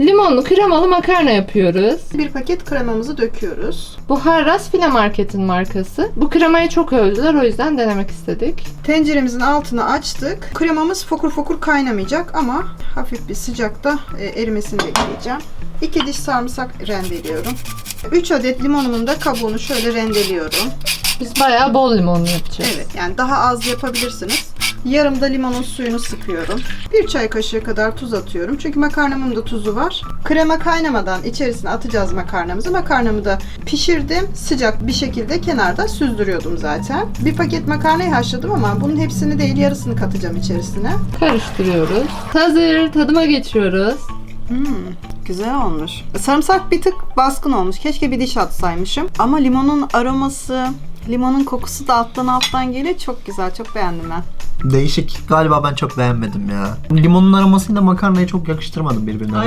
Limonlu kremalı makarna yapıyoruz. Bir paket kremamızı döküyoruz. Bu Harras File Market'in markası. Bu kremayı çok övdüler o yüzden denemek istedik. Tenceremizin altını açtık. Kremamız fokur fokur kaynamayacak ama hafif bir sıcakta e, erimesini bekleyeceğim. 2 diş sarımsak rendeliyorum. 3 adet limonumun da kabuğunu şöyle rendeliyorum. Biz bayağı bol limonlu yapacağız. Evet yani daha az yapabilirsiniz. Yarım da limonun suyunu sıkıyorum. Bir çay kaşığı kadar tuz atıyorum. Çünkü makarnamın da tuzu var. Krema kaynamadan içerisine atacağız makarnamızı. Makarnamı da pişirdim. Sıcak bir şekilde kenarda süzdürüyordum zaten. Bir paket makarnayı haşladım ama bunun hepsini değil yarısını katacağım içerisine. Karıştırıyoruz. Hazır. Tadıma geçiyoruz. Hmm, güzel olmuş. Sarımsak bir tık baskın olmuş. Keşke bir diş atsaymışım. Ama limonun aroması, limonun kokusu da alttan alttan geliyor. Çok güzel. Çok beğendim ben. Değişik. Galiba ben çok beğenmedim ya. Limonun aromasıyla makarnayı çok yakıştırmadım birbirine.